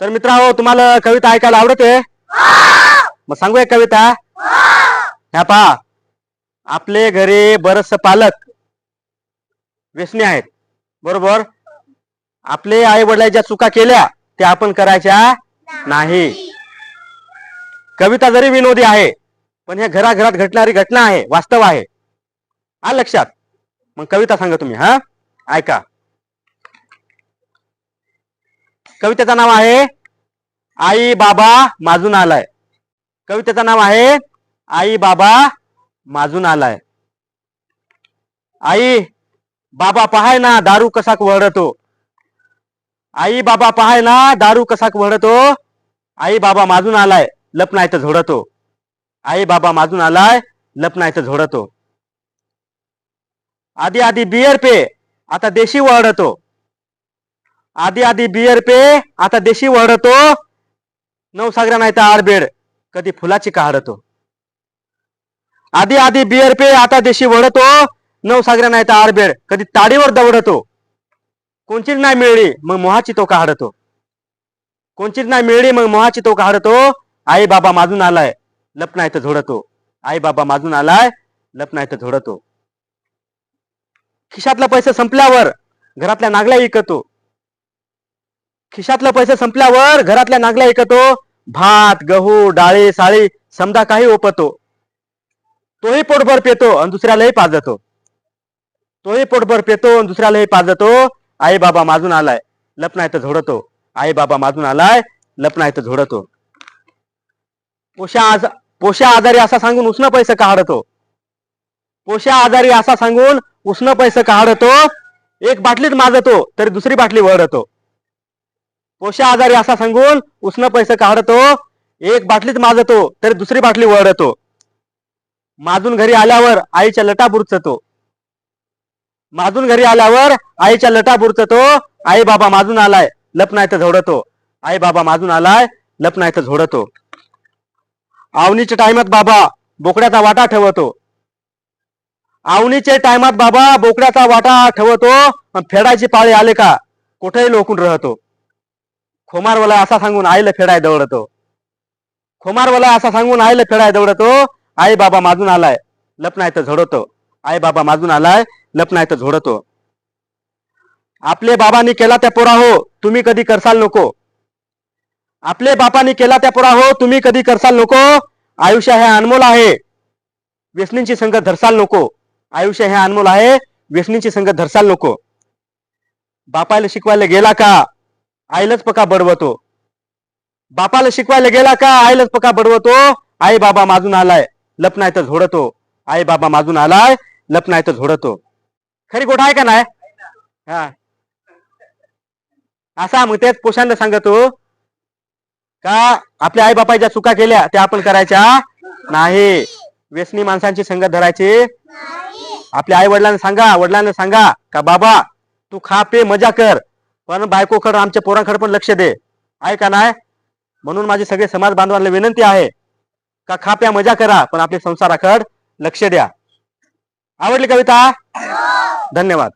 तर मित्र तुम्हाला कविता ऐकायला आवडते? मग सांगू एक कविता. ह्या पहा. आपले घरी बरस पालक. व्यसनी आहेत. बरोबर? आपले आई वडिलांच्या ज्या चुका केल्या त्या आपण करायच्या नाही. कविता जरी विनोदी आहे पण ह्या घराघरात घटणारी घटना आहे वास्तव आहे. आ लक्षात. मग कविता सांगा तुम्ही हा? ऐका. कवितेचं नाव आहे आई बाबा माजून आलाय. कवितेचं नाव आहे आई बाबा माजून आलाय. आई बाबा पहाय ना दारू कसाक वळतो. आई बाबा पहाय ना दारू कसाक वळतो. आई बाबा माजून आलाय लप नाही तर झोडतो. आई बाबा माजून आलाय लप नाही तर झोडतो. आधी आधी बियर पे आता देशी वळतो. आधी आधी बियर पे आता देशी वळतो. नवसागरा नाही तर आडबेड कधी फुलाची काढतो आधी आधी बियर पे आता देशी वडतो नवसागरा नाही तर आडबेड कधी ताडीवर दवडतो. कोणचीच नाही मिळली मग मोहाची तो काढतो कोणचीच नाही मिळली मग मोहाची तो काढतो आई बाबा माजून आलाय लप नाही तर झोडतो. आई बाबा माजून आलाय लप नाही तर झोडतो. खिशातला पैसा संपल्यावर घरातल्या नागल्या विकतो. खिशातलं पैसा संपल्यावर घरातल्या नागल्या ऐकतो. भात गहू डाळी साळी समजा काही ओपतो. तोही पोटभर पेतो आणि दुसऱ्यालाही पाजतो. तोही पोटभर पेतो आणि दुसऱ्यालाही पाजतो. आई बाबा माजून आलाय लपना इथं झोडतो. आई बाबा माजून आलाय लपना इथं झोडतो. पोशा आज पोशा आजारी असा सांगून उष्ण पैसे काढतो. पोशा आजारी असा सांगून उष्ण पैसे काढतो. एक बाटलीत माजतो तरी दुसरी बाटली वळतो. पोशा आजारी असा सांगून उष्ण पैसे काढतो एक बाटलीत माजतो तरी दुसरी बाटली वळतो. माजून घरी आल्यावर आईच्या लटा बुरचतो. माजून घरी आल्यावर आईच्या लटा बुरचतो आई बाबा माजून आलाय लप नाही तर झोडतो. आई बाबा माजून आलाय लप नाही तर झोडतो. आवनीच्या टायमात बाबा बोकड्याचा वाटा ठेवतो. आवनीच्या टायमात बाबा बोकड्याचा वाटा ठेवतो फेडायची पाळी आले का कुठेही लोकून राहतो. खोमारवाला असा सांगून आईला फेडाय दौडतो खोमारवाला असा सांगून आईला फेडाय दौडतो आई बाबा माजून आलाय लपनाय तर झोडतो. आई बाबा माजून आलाय लपनाय तर झोडतो. आपले बाबांनी केला त्या पोरा हो तुम्ही कधी करसाल नको. आपले बापांनी केला त्या पोरा हो तुम्ही कधी करसाल नको. आयुष्य हे अनमोल आहे व्यसनींची संगत धरसाल नको. आयुष्य हे अनमोल आहे व्यसनींची संगत धरसाल नको. बापायला शिकवायला गेला का? आईलाच पका बडवतो. बापाला शिकवायला गेला का? आईलाच पका बडवतो. आई बाबा माजून आलाय लप नाही तर झोडतो. आई बाबा माजून आलाय लप नाही तर झोडतो. खरी गोठ आहे का नाही? हा. असा मग तेच पोषांना सांगतो. का आपल्या आई बापाच्या चुका केल्या त्या आपण करायच्या? नाही. व्यसनी माणसांची संगत धरायची? आपल्या आई वडिलांना सांगा वडिलांना सांगा का बाबा तू खा पे मजा कर. पण बायकोकडं आमच्या पोरांकडे पण लक्ष दे. आहे का नाही? म्हणून माझी सगळे समाज बांधवांना विनंती आहे का खा प्या मजा करा पण आपल्या संसाराकड लक्ष द्या. आवडली कविता? धन्यवाद.